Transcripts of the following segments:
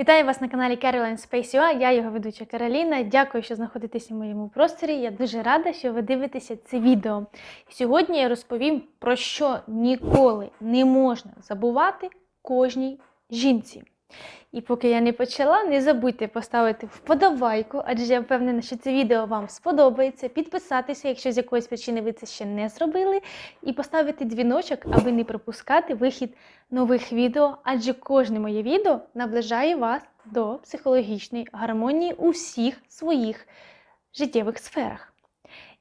Вітаю вас на каналі Caroline Space UA, я його ведуча Кароліна. Дякую, що знаходитесь у моєму просторі. Я дуже рада, що ви дивитеся це відео. Сьогодні я розповім про що ніколи не можна забувати кожній жінці. І поки я не почала, не забудьте поставити вподобайку, адже я впевнена, що це відео вам сподобається. Підписатися, якщо з якоїсь причини ви це ще не зробили, і поставити дзвіночок, аби не пропускати вихід нових відео, адже кожне моє відео наближає вас до психологічної гармонії у всіх своїх життєвих сферах.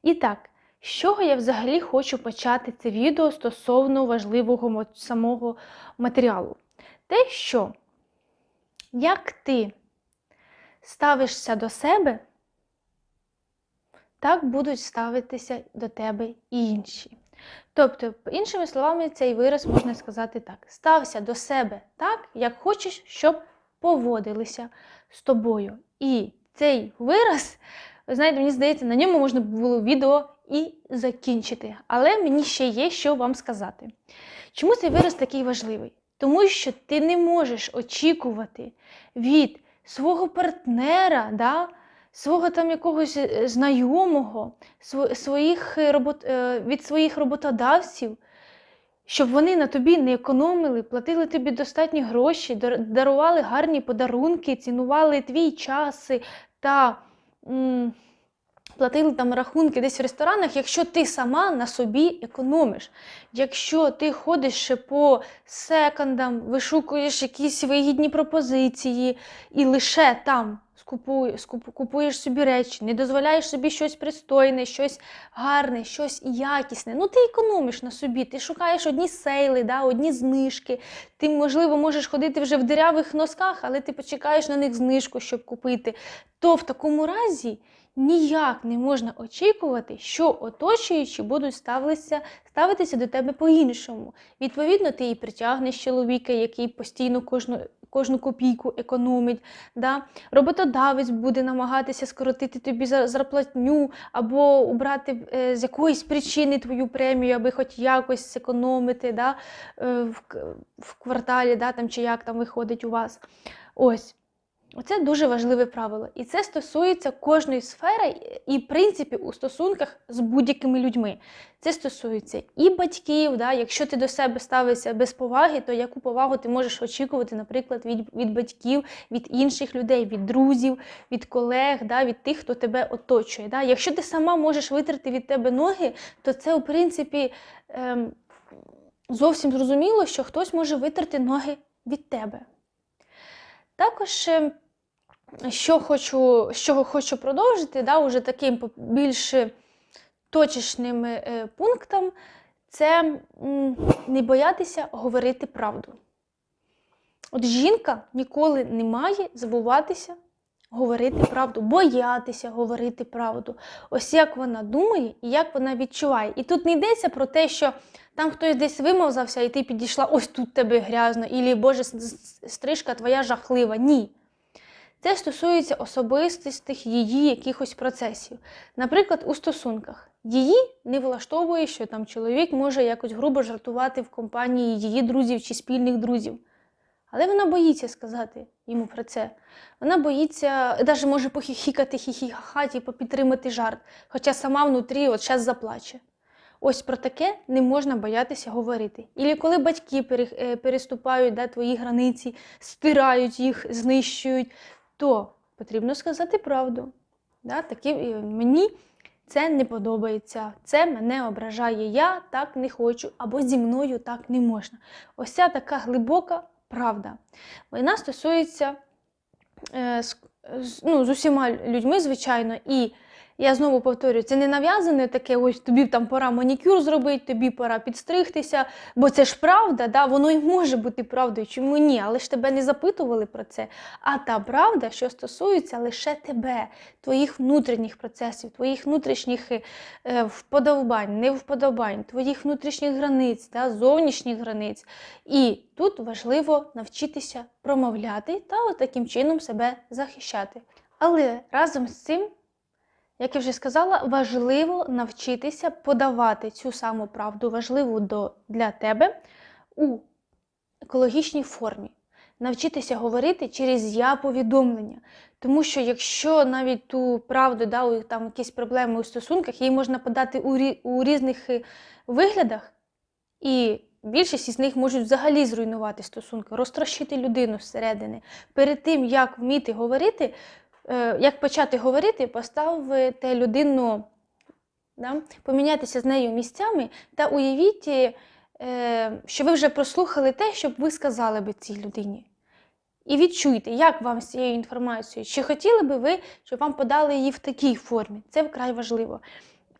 І так, з чого я взагалі хочу почати це відео стосовно важливого самого матеріалу? Те, що як ти ставишся до себе, так будуть ставитися до тебе інші. Тобто, іншими словами, цей вираз можна сказати так: стався до себе так, як хочеш, щоб поводилися з тобою. І цей вираз, знаєте, мені здається, на ньому можна було відео і закінчити. Але мені ще є що вам сказати. Чому цей вираз такий важливий? Тому що ти не можеш очікувати від свого партнера, да, свого там якогось е, знайомого, своїх е, робот, е, від своїх роботодавців, щоб вони на тобі не економили, платили тобі достатні гроші, дарували гарні подарунки, цінували твій час та платили там рахунки десь в ресторанах, якщо ти сама на собі економиш. Якщо ти ходиш ще по секондам, вишукуєш якісь вигідні пропозиції і лише там купуєш собі речі, не дозволяєш собі щось пристойне, щось гарне, щось якісне. Ну ти економиш на собі, ти шукаєш одні сейли, да, одні знижки. Ти, можливо, можеш ходити вже в дирявих носках, але ти почекаєш на них знижку, щоб купити. То в такому разі ніяк не можна очікувати, що оточуючі будуть ставитися, ставитися до тебе по-іншому. Відповідно, ти і притягнеш чоловіка, який постійно кожну, кожну копійку економить. Да? Роботодавець буде намагатися скоротити тобі за- зарплатню або убрати е, з якоїсь причини твою премію, аби хоч якось зекономити да? е, в, в кварталі, да? там, чи як там виходить у вас. Ось. Оце дуже важливе правило. І це стосується кожної сфери і, в принципі, у стосунках з будь-якими людьми. Це стосується і батьків. Да? Якщо ти до себе ставишся без поваги, то яку повагу ти можеш очікувати, наприклад, від, від батьків, від інших людей, від друзів, від колег, да? від тих, хто тебе оточує. Да? Якщо ти сама можеш витерти від тебе ноги, то це, в принципі, ем, зовсім зрозуміло, що хтось може витерти ноги від тебе. Також, е, що хочу, що хочу продовжити, да, уже таким більш е, точечним е, пунктом, це не боятися говорити правду. От жінка ніколи не має забуватися говорити правду, боятися говорити правду. Ось як вона думає і як вона відчуває. І тут не йдеться про те, що там хтось десь вимовзався, і ти підійшла, ось тут тебе грязно, і Боже, стрижка твоя жахлива. Ні. Це стосується особистостих її якихось процесів. Наприклад, у стосунках. Її не влаштовує, що там чоловік може якось грубо жартувати в компанії її друзів чи спільних друзів. Але вона боїться сказати йому про це. Вона боїться, навіть може похихікати хі-хі-ха-ха, типу підтримати жарт, хоча сама внутрі от зараз заплаче. Ось про таке не можна боятися говорити. Ілі коли батьки е, переступають да, твої границі, стирають їх, знищують, то потрібно сказати правду. Да, такі, е, мені це не подобається, це мене ображає, я так не хочу, або зі мною так не можна. Ось ця така глибока правда. Війна стосується е, ну, з усіма людьми, звичайно, і я знову повторюю, це не нав'язане таке, ось тобі там пора манікюр зробити, тобі пора підстригтися, бо це ж правда, да? воно і може бути правдою. Чому ні? Але ж тебе не запитували про це. А та правда, що стосується лише тебе, твоїх внутрішніх процесів, твоїх внутрішніх е, вподобань, невподобань, твоїх внутрішніх границь, да? зовнішніх границь. І тут важливо навчитися промовляти та таким чином себе захищати. Але разом з цим як я вже сказала, важливо навчитися подавати цю саму правду, важливу до, для тебе у екологічній формі. навчитися говорити через я повідомлення. Тому що якщо навіть ту правду, да, там якісь проблеми у стосунках, її можна подати у, у різних е, виглядах, і більшість із них можуть взагалі зруйнувати стосунки, розтрощити людину зсередини. Перед тим, як вміти говорити, як почати говорити, поставте людину, да, помінятися з нею місцями та уявіть, е, що ви вже прослухали те, щоб ви сказали би цій людині. І відчуйте, як вам з цією інформацією, чи хотіли би ви, щоб вам подали її в такій формі. Це вкрай важливо.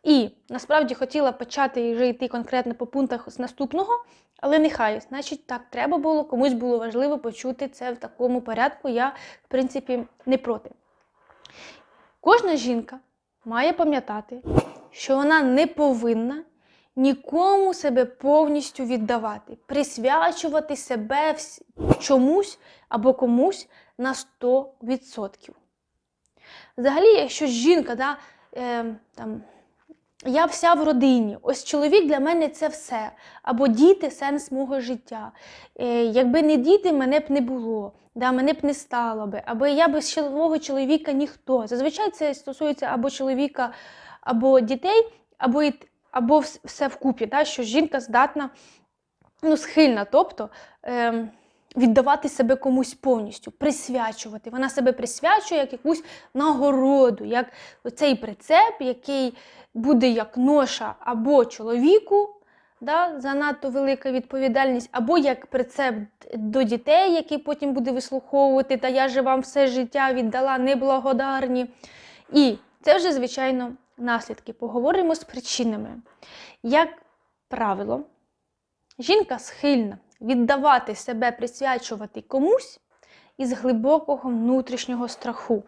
І насправді хотіла почати вже йти конкретно по пунктах з наступного, але нехай, значить, так треба було, комусь було важливо почути це в такому порядку. Я, в принципі, не проти. Кожна жінка має пам'ятати, що вона не повинна нікому себе повністю віддавати, присвячувати себе чомусь або комусь на 100%. Взагалі, якщо жінка, да, е, там, я вся в родині, ось чоловік для мене це все. Або діти сенс мого життя. Е, якби не діти, мене б не було, да, мене б не стало би, або я без свого чоловіка ніхто. Зазвичай це стосується або чоловіка, або дітей, або, або все вкупі, да, що жінка здатна, ну, схильна, тобто. Е, Віддавати себе комусь повністю, присвячувати. Вона себе присвячує як якусь нагороду, як цей прицеп, який буде як ноша або чоловіку, да, занадто велика відповідальність, або як прицеп до дітей, який потім буде вислуховувати, та я же вам все життя віддала неблагодарні. І це вже, звичайно, наслідки. Поговоримо з причинами. Як правило, жінка схильна віддавати себе, присвячувати комусь із глибокого внутрішнього страху.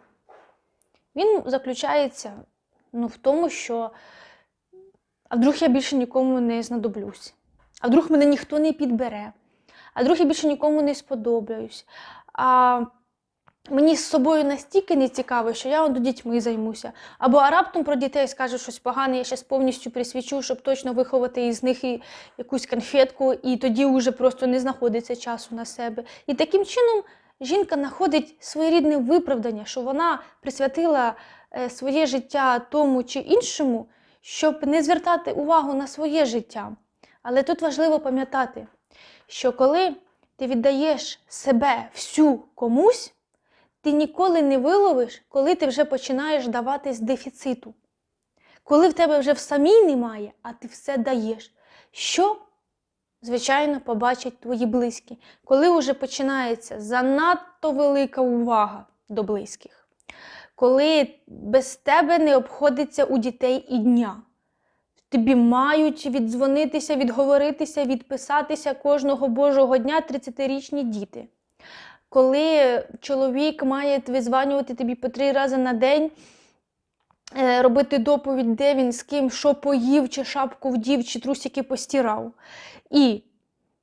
Він заключається ну, в тому, що а вдруг я більше нікому не знадоблюсь, а вдруг мене ніхто не підбере, а вдруг я більше нікому не сподобаюсь. А мені з собою настільки не цікаво, що я до дітьми займуся. Або раптом про дітей скаже щось погане, я зараз повністю присвячу, щоб точно виховати із них і якусь конфетку, і тоді вже просто не знаходиться часу на себе. І таким чином жінка знаходить своєрідне виправдання, що вона присвятила е, своє життя тому чи іншому, щоб не звертати увагу на своє життя. Але тут важливо пам'ятати, що коли ти віддаєш себе всю комусь, ти ніколи не виловиш, коли ти вже починаєш давати з дефіциту. Коли в тебе вже в самій немає, а ти все даєш. Що, звичайно, побачать твої близькі, коли вже починається занадто велика увага до близьких, коли без тебе не обходиться у дітей і дня. Тобі мають віддзвонитися, відговоритися, відписатися кожного Божого дня 30-річні діти коли чоловік має визванювати тобі по три рази на день, е, робити доповідь, де він з ким, що поїв, чи шапку вдів, чи трусики постирав. І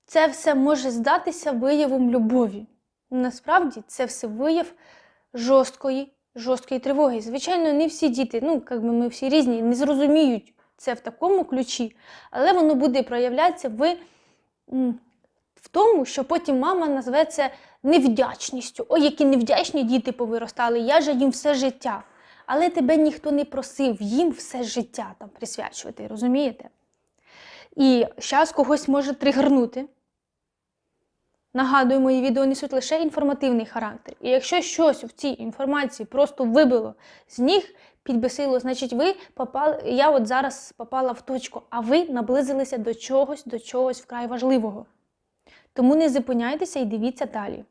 це все може здатися виявом любові. Насправді це все вияв жорсткої, жорсткої тривоги. Звичайно, не всі діти, ну, як би ми всі різні, не зрозуміють це в такому ключі, але воно буде проявлятися в тому, що потім мама назве це невдячністю. Ой, які невдячні діти повиростали, я же їм все життя. Але тебе ніхто не просив їм все життя там присвячувати, розумієте? І зараз когось може тригернути. Нагадую, мої відео несуть лише інформативний характер. І якщо щось в цій інформації просто вибило з ніг, підбесило, значить, ви попали, я от зараз попала в точку, а ви наблизилися до чогось, до чогось вкрай важливого. Тому не зупиняйтеся і дивіться далі.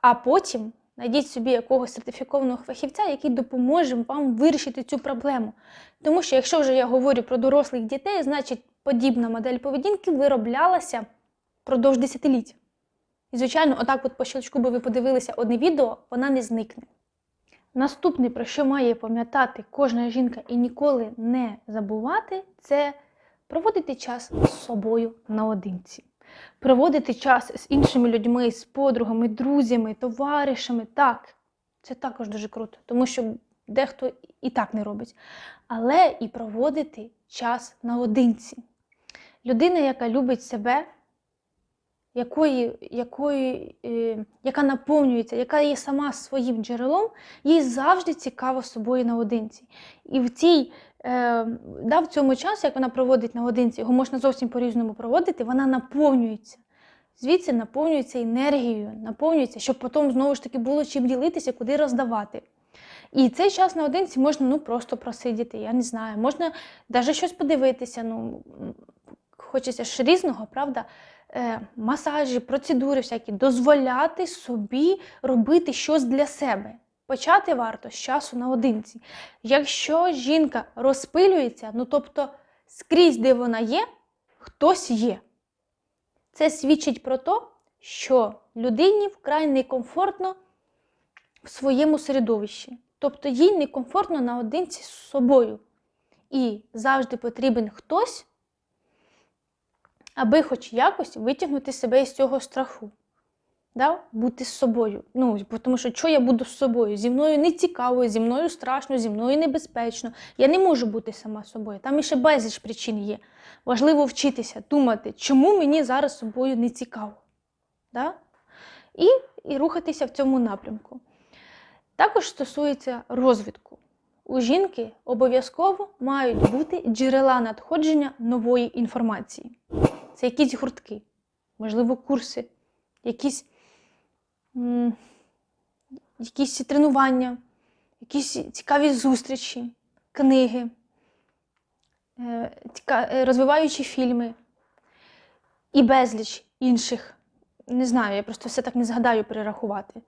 А потім знайдіть собі якогось сертифікованого фахівця, який допоможе вам вирішити цю проблему. Тому що, якщо вже я говорю про дорослих дітей, значить подібна модель поведінки вироблялася впродовж десятиліть. І, звичайно, отак от по щелчку би ви подивилися одне відео, вона не зникне. Наступне, про що має пам'ятати кожна жінка і ніколи не забувати, це проводити час з собою наодинці проводити час з іншими людьми, з подругами, друзями, товаришами. Так, це також дуже круто, тому що дехто і так не робить. Але і проводити час наодинці. Людина, яка любить себе, якої, якої, е, яка наповнюється, яка є сама своїм джерелом, їй завжди цікаво собою наодинці. І в цій е, да, в цьому часі, як вона проводить наодинці, його можна зовсім по-різному проводити, вона наповнюється. Звідси наповнюється енергією, наповнюється, щоб потім знову ж таки було чим ділитися, куди роздавати. І цей час наодинці можна ну, просто просидіти, я не знаю, можна навіть щось подивитися. Ну, хочеться ж різного, правда? Е, масажі, процедури всякі, дозволяти собі робити щось для себе. Почати варто з часу наодинці. Якщо жінка розпилюється, ну тобто скрізь, де вона є, хтось є. Це свідчить про те, що людині вкрай некомфортно в своєму середовищі. Тобто їй некомфортно наодинці з собою. І завжди потрібен хтось, аби хоч якось витягнути себе із цього страху. Да? Бути з собою. Ну, тому що що я буду з собою? Зі мною не цікаво, зі мною страшно, зі мною небезпечно. Я не можу бути сама собою. Там іще безліч причин є. Важливо вчитися, думати, чому мені зараз собою не цікаво. Да? І, і рухатися в цьому напрямку. Також стосується розвитку. У жінки обов'язково мають бути джерела надходження нової інформації. Це якісь гуртки, можливо, курси, якісь, якісь тренування, якісь цікаві зустрічі, книги, е, е, розвиваючі фільми і безліч інших. Не знаю, я просто все так не згадаю перерахувати.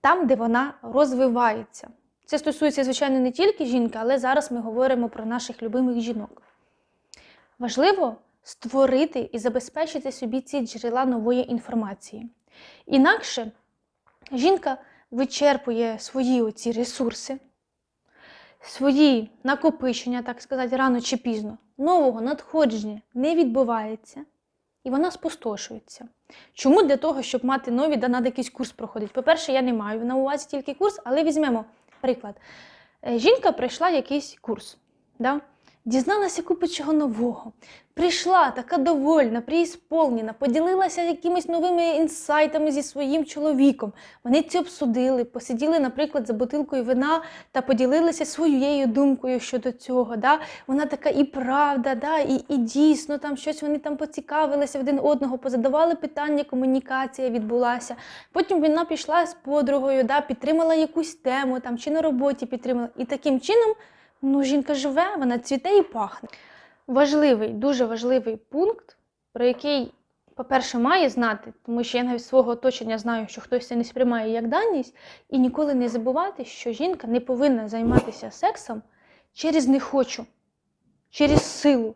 Там, де вона розвивається. Це стосується, звичайно, не тільки жінки, але зараз ми говоримо про наших любимих жінок. Важливо створити і забезпечити собі ці джерела нової інформації. Інакше жінка вичерпує свої оці ресурси, свої накопичення, так сказати, рано чи пізно, нового надходження не відбувається, і вона спустошується. Чому для того, щоб мати нові, да треба якийсь курс проходити? По-перше, я не маю на увазі тільки курс, але візьмемо приклад. Е, Жінка пройшла якийсь курс, да? Дізналася купу чого нового. Прийшла така довольна, приісполнена, поділилася якимись новими інсайтами зі своїм чоловіком. Вони це обсудили, посиділи, наприклад, за бутилкою вина та поділилися своєю думкою щодо цього. Да? Вона така і правда, да? і, і дійсно там щось вони там поцікавилися один одного, позадавали питання, комунікація відбулася. Потім вона пішла з подругою, да? підтримала якусь тему там, чи на роботі підтримала. І таким чином ну, жінка живе, вона цвіте і пахне. Важливий, дуже важливий пункт, про який, по-перше, має знати, тому що я навіть свого оточення знаю, що хтось це не сприймає як даність, і ніколи не забувати, що жінка не повинна займатися сексом через не хочу, через силу.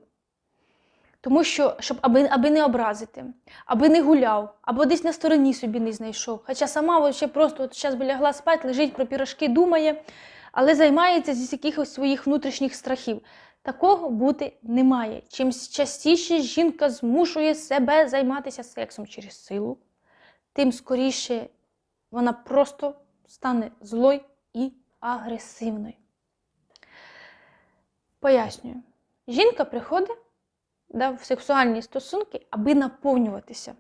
Тому що, щоб аби, аби не образити, аби не гуляв, або десь на стороні собі не знайшов. Хоча сама ще просто от зараз би лягла спать, лежить про пірожки, думає, але займається зі якихось своїх внутрішніх страхів. Такого бути не має. Чим частіше жінка змушує себе займатися сексом через силу, тим скоріше вона просто стане злою і агресивною. Пояснюю. Жінка приходить да, в сексуальні стосунки, аби наповнюватися.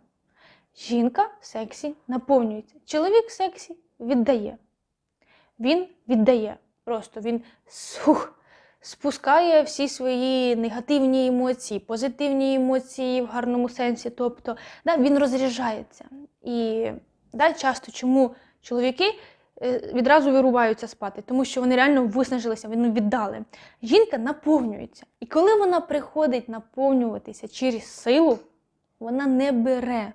Жінка в сексі наповнюється. Чоловік в сексі віддає. Він віддає. Просто він сух, спускає всі свої негативні емоції, позитивні емоції в гарному сенсі. Тобто да, він розряджається. І да, часто чому чоловіки е, відразу вирубаються спати, тому що вони реально виснажилися, вони віддали. Жінка наповнюється. І коли вона приходить наповнюватися через силу, вона не бере.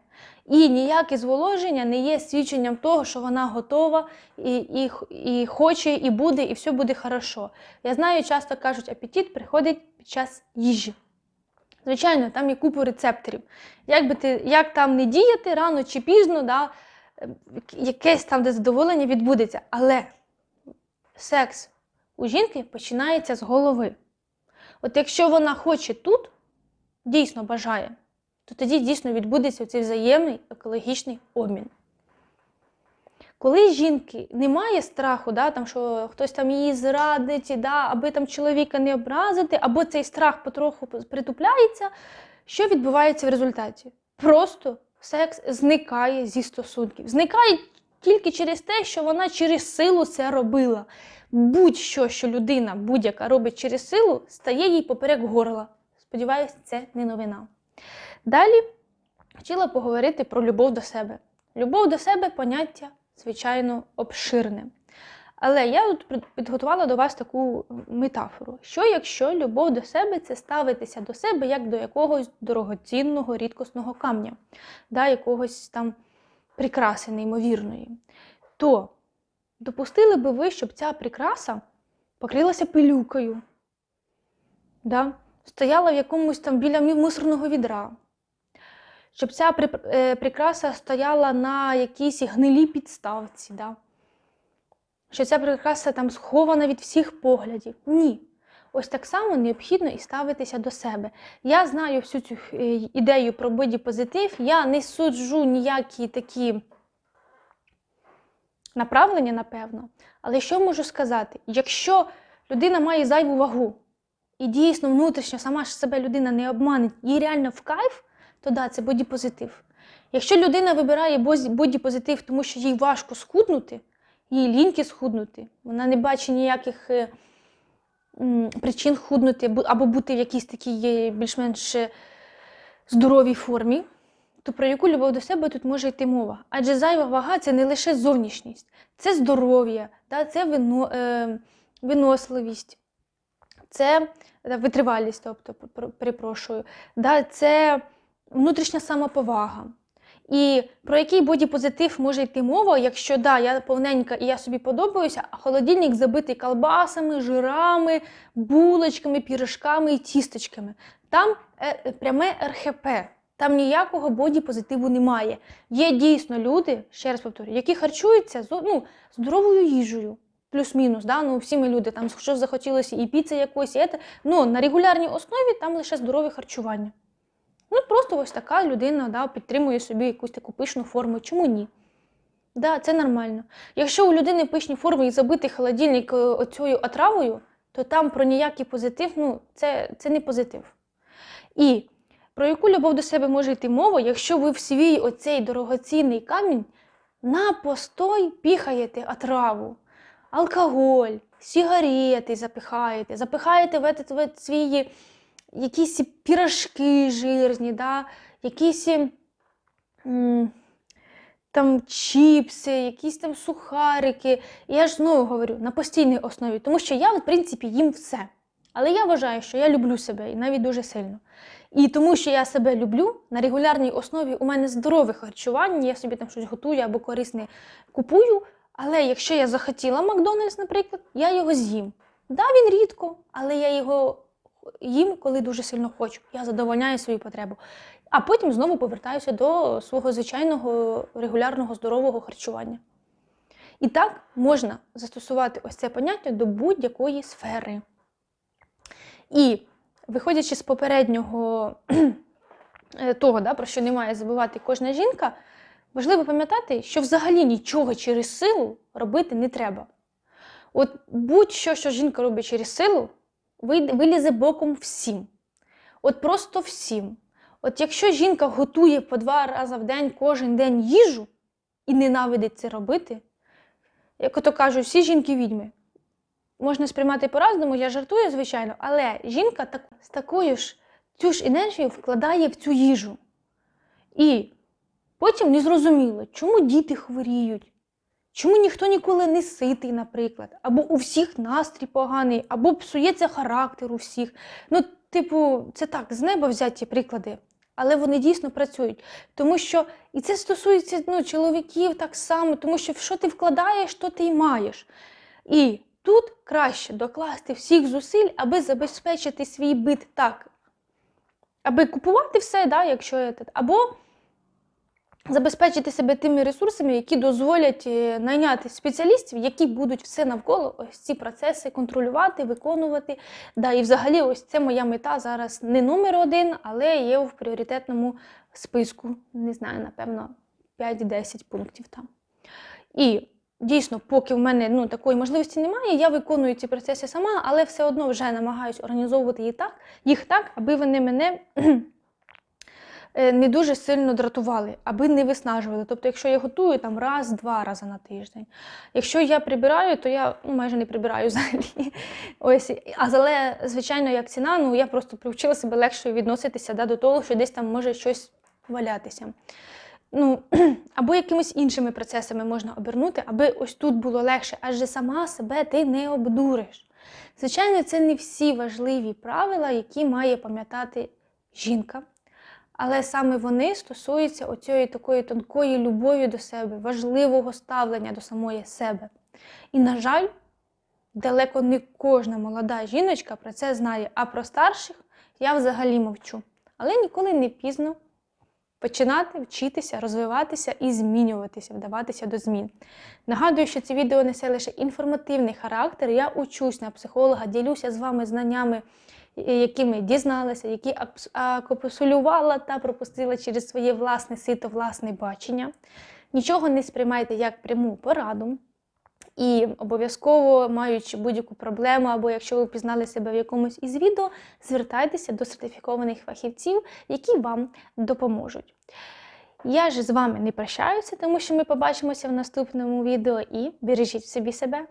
І ніяке зволоження не є свідченням того, що вона готова і, і, і хоче, і буде, і все буде хорошо. Я знаю, часто кажуть, апетит приходить під час їжі. Звичайно, там є купу рецепторів. Як би ти, як там не діяти, рано чи пізно, да, якесь там задоволення відбудеться. Але секс у жінки починається з голови. От якщо вона хоче тут, дійсно бажає, то тоді дійсно відбудеться цей взаємний екологічний обмін. Коли жінки немає страху, да, там, що хтось там її зрадить, да, аби там чоловіка не образити, або цей страх потроху притупляється, що відбувається в результаті? Просто секс зникає зі стосунків. Зникає тільки через те, що вона через силу це робила. Будь-що, що людина будь-яка робить через силу, стає їй поперек горла. Сподіваюсь, це не новина. Далі хотіла поговорити про любов до себе. Любов до себе поняття, звичайно, обширне. Але я тут підготувала до вас таку метафору: що якщо любов до себе це ставитися до себе як до якогось дорогоцінного, рідкісного камня, да, якогось там прикраси неймовірної, то допустили би ви, щоб ця прикраса покрилася пилюкою, да, стояла в якомусь там біля мусорного відра, щоб ця е, прикраса стояла на якійсь гнилій підставці. Да? що ця прикраса там схована від всіх поглядів. Ні. Ось так само необхідно і ставитися до себе. Я знаю всю цю е, ідею про боді-позитив, я не суджу ніякі такі направлення, напевно. Але що можу сказати? Якщо людина має зайву вагу і дійсно внутрішньо сама ж себе людина не обманить, їй реально в кайф, то да, це боді-позитив. Якщо людина вибирає боді-позитив, тому що їй важко схуднути, їй ліньки схуднути, вона не бачить ніяких е, причин худнути або бути в якійсь такій е, більш-менш е, здоровій формі, то про яку любов до себе тут може йти мова? Адже зайва вага це не лише зовнішність, це здоров'я, це вино, виносливість, це витривалість, тобто, перепрошую, да, це внутрішня самоповага. І про який бодіпозитив може йти мова, якщо да, я повненька і я собі подобаюся, а холодильник забитий колбасами, жирами, булочками, пірожками і тістечками. Там е, е, пряме РХП. Там ніякого бодіпозитиву немає. Є дійсно люди, ще раз повторюю, які харчуються зо- ну, здоровою їжею. Плюс-мінус, да? ну, всі ми люди, там що захотілося і піца якось, і це. Ну, на регулярній основі там лише здорове харчування. Ну, просто ось така людина да, підтримує собі якусь таку пишну форму. Чому ні? Да, це нормально. Якщо у людини пишні форми і забитий холодильник е, оцею отравою, то там про ніякий позитив, ну, це, це не позитив. І про яку любов до себе може йти мова, якщо ви в свій оцей дорогоцінний камінь на постой піхаєте отраву, алкоголь, сигарети запихаєте, запихаєте в этот, в свій якісь пірожки жирні, да? якісь м, там чіпси, якісь там сухарики. І я ж знову говорю на постійній основі, тому що я, в принципі, їм все. Але я вважаю, що я люблю себе і навіть дуже сильно. І тому, що я себе люблю, на регулярній основі у мене здорове харчування, я собі там щось готую або корисне купую. Але якщо я захотіла Макдональдс, наприклад, я його з'їм. Да, він рідко, але я його їм, коли дуже сильно хочу. Я задовольняю свою потребу. А потім знову повертаюся до свого звичайного регулярного здорового харчування. І так можна застосувати ось це поняття до будь-якої сфери. І виходячи з попереднього е, того, да, про що не має забувати кожна жінка, важливо пам'ятати, що взагалі нічого через силу робити не треба. От будь-що, що жінка робить через силу, вилізе боком всім. От просто всім. От якщо жінка готує по два рази в день кожен день їжу і ненавидить це робити, як ото кажуть, всі жінки відьми. Можна сприймати по-разному, я жартую, звичайно, але жінка так, з такою ж цю ж енергію вкладає в цю їжу. І потім незрозуміло, чому діти хворіють, чому ніхто ніколи не ситий, наприклад, або у всіх настрій поганий, або псується характер у всіх. Ну, типу, це так, з неба взяті приклади, але вони дійсно працюють. Тому що і це стосується ну, чоловіків так само, тому що в що ти вкладаєш, то ти й маєш. І тут краще докласти всіх зусиль, аби забезпечити свій бит так, аби купувати все, да, якщо є, або забезпечити себе тими ресурсами, які дозволять е, найняти спеціалістів, які будуть все навколо ось ці процеси контролювати, виконувати. Да, і взагалі, ось це моя мета зараз не номер один, але є в пріоритетному списку. Не знаю, напевно, 5-10 пунктів там. І дійсно, поки в мене ну, такої можливості немає, я виконую ці процеси сама, але все одно вже намагаюся організовувати їх так, їх так, аби вони мене не дуже сильно дратували, аби не виснажували. Тобто, якщо я готую там раз-два рази на тиждень. Якщо я прибираю, то я ну, майже не прибираю взагалі. Ось, але, звичайно, як ціна, ну я просто привчила себе легше відноситися да, до того, що десь там може щось валятися. Ну, або якимись іншими процесами можна обернути, аби ось тут було легше, адже сама себе ти не обдуриш. Звичайно, це не всі важливі правила, які має пам'ятати жінка. Але саме вони стосуються оцієї такої тонкої любові до себе, важливого ставлення до самої себе. І, на жаль, далеко не кожна молода жіночка про це знає, а про старших я взагалі мовчу. Але ніколи не пізно починати вчитися, розвиватися і змінюватися, вдаватися до змін. Нагадую, що це відео несе лише інформативний характер. Я учусь на психолога, ділюся з вами знаннями, е, якими дізналася, які абс- та пропустила через своє власне сито, власне бачення. Нічого не сприймайте як пряму пораду. І обов'язково, маючи будь-яку проблему, або якщо ви впізнали себе в якомусь із відео, звертайтеся до сертифікованих фахівців, які вам допоможуть. Я ж з вами не прощаюся, тому що ми побачимося в наступному відео і бережіть собі себе.